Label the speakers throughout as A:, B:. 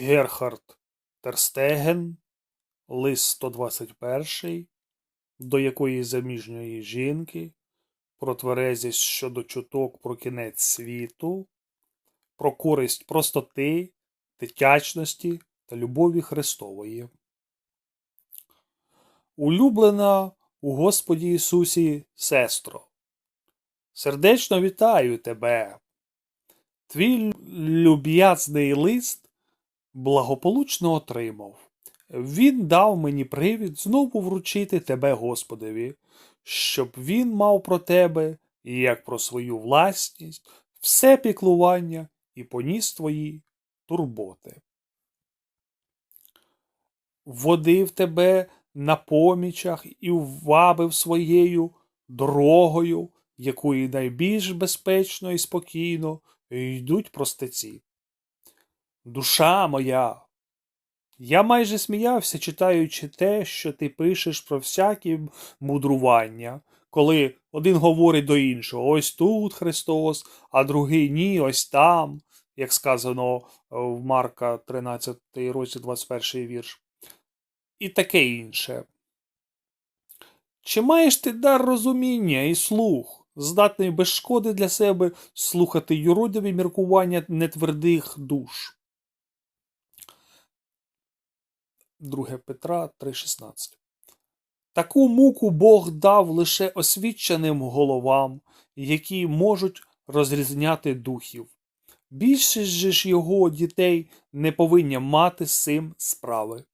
A: Герхард Терстеген, лист 121, до якої заміжньої жінки, про тверезість щодо чуток про кінець світу, про користь простоти, дитячності та любові Христової. Улюблена у Господі Ісусі сестро, сердечно вітаю тебе. Твій люб'язний лист благополучно отримав. Він дав мені привід знову вручити тебе Господові, щоб він мав про тебе, як про свою власність, все піклування і поніс твої турботи. Водив тебе на помічах і ввабив своєю дорогою, якою найбільш безпечно і спокійно йдуть простеці. Душа моя, я майже сміявся, читаючи те, що ти пишеш про всякі мудрування, коли один говорить до іншого ось тут Христос, а другий ні, ось там, як сказано в Марка 13 розділ 21 вірш. І таке інше. Чи маєш ти дар розуміння і слух, здатний без шкоди для себе слухати юродиві міркування нетвердих душ? 2 Петра 3,16 Таку муку Бог дав лише освіченим головам, які можуть розрізняти духів. Більшість же ж його дітей не повинні мати з цим справи.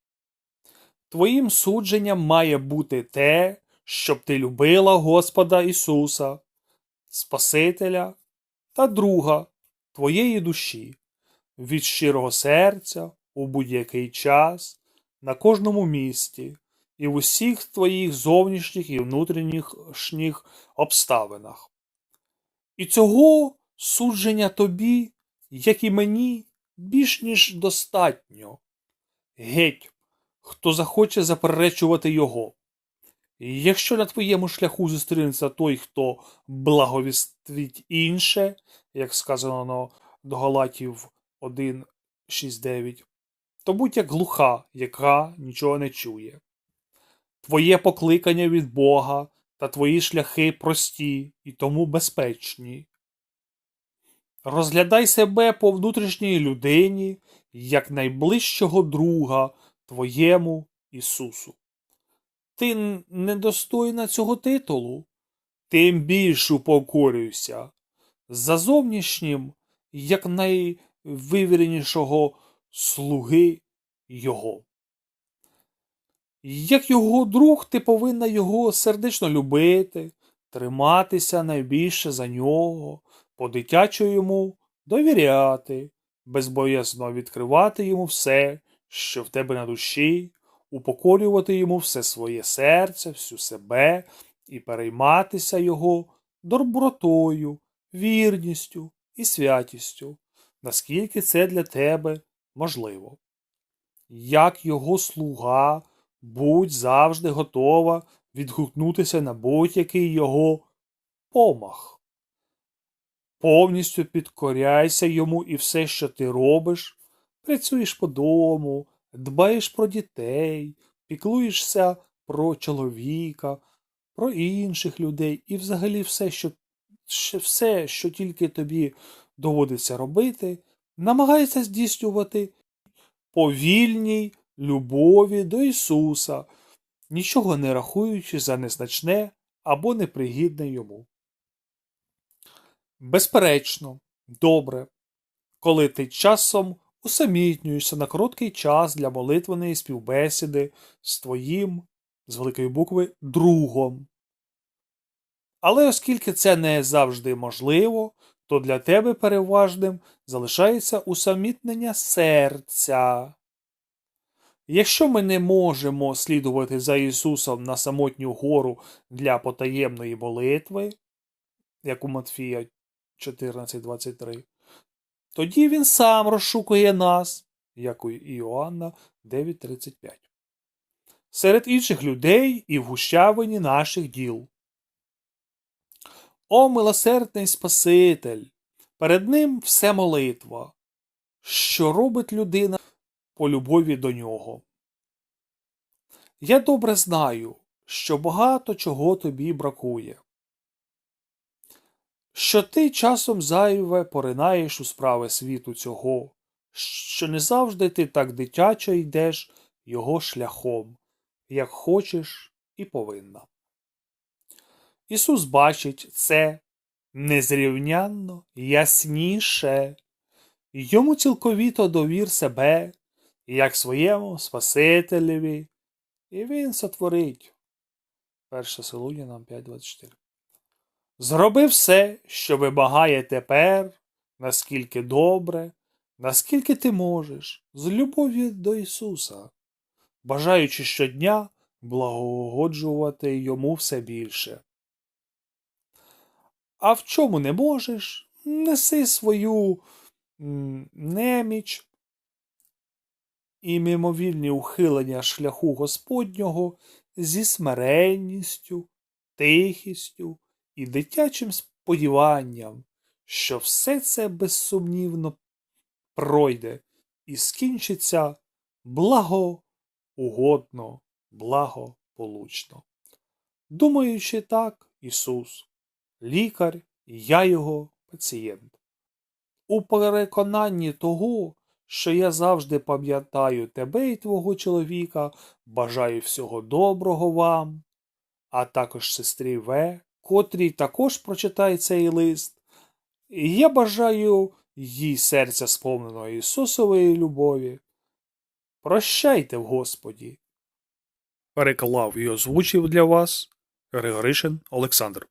A: Твоїм судженням має бути те, щоб ти любила Господа Ісуса, Спасителя та друга твоєї душі від щирого серця у будь-який час, на кожному місці і в усіх твоїх зовнішніх і внутрішніх обставинах. І цього судження тобі, як і мені, більш ніж достатньо. Геть, хто захоче заперечувати його. Якщо на твоєму шляху зустрінеться той, хто благовістить інше, як сказано до Галатів 1.6.9, то будь як глуха, яка нічого не чує. Твоє покликання від Бога та твої шляхи прості і тому безпечні. Розглядай себе по внутрішній людині як найближчого друга твоєму Ісусу. Ти недостойна цього титулу, тим більш упокорюйся. За зовнішнім, як найвивіренішого слуги Його. Як його друг, ти повинна його сердечно любити, триматися найбільше за нього, по-дитячу йому довіряти, безбоязно відкривати йому все, що в тебе на душі, упокорювати йому все своє серце, всю себе і перейматися його добротою, вірністю і святістю, наскільки це для тебе можливо. Як його слуга, будь завжди готова відгукнутися на будь-який його помах. Повністю підкоряйся йому і все, що ти робиш, працюєш по дому, дбаєш про дітей, піклуєшся про чоловіка, про інших людей і взагалі все, що, все, що тільки тобі доводиться робити, намагайся здійснювати по вільній любові до Ісуса, нічого не рахуючи за незначне або непригідне йому. Безперечно, добре, коли ти часом усамітнюєшся на короткий час для молитвеної співбесіди з твоїм, з великої букви, другом. Але оскільки це не завжди можливо, то для тебе переважним залишається усамітнення серця. Якщо ми не можемо слідувати за Ісусом на самотню гору для потаємної молитви, як у Матфія 14.23, тоді Він сам розшукує нас, як у Іоанна 9.35, серед інших людей і в гущавині наших діл. О милосердний Спаситель! Перед ним все молитва, що робить людина по любові до нього. Я добре знаю, що багато чого тобі бракує, що ти часом зайве поринаєш у справи світу цього, що не завжди ти так дитячо йдеш його шляхом, як хочеш і повинна. Ісус бачить це незрівнянно ясніше, йому цілковіто довір себе, як своєму Спасителеві, і він сотворить. 1 Солунянам 5.24 Зроби все, що вимагає тепер, наскільки добре, наскільки ти можеш, з любов'ю до Ісуса, бажаючи щодня благогоджувати йому все більше. А в чому не можеш, неси свою неміч і мимовільні ухилення шляху Господнього зі смиренністю, тихістю і дитячим сподіванням, що все це безсумнівно пройде і скінчиться благоугодно, благополучно. Думаючи так, Ісус, лікар, я його пацієнт. У переконанні того, що я завжди пам'ятаю тебе і твого чоловіка, бажаю всього доброго вам, а також сестрі В, котрій також прочитає цей лист. Я бажаю їй серця сповненого Ісусової любові. Прощайте в Господі. Переклав і озвучив для вас Григоришин Олександр.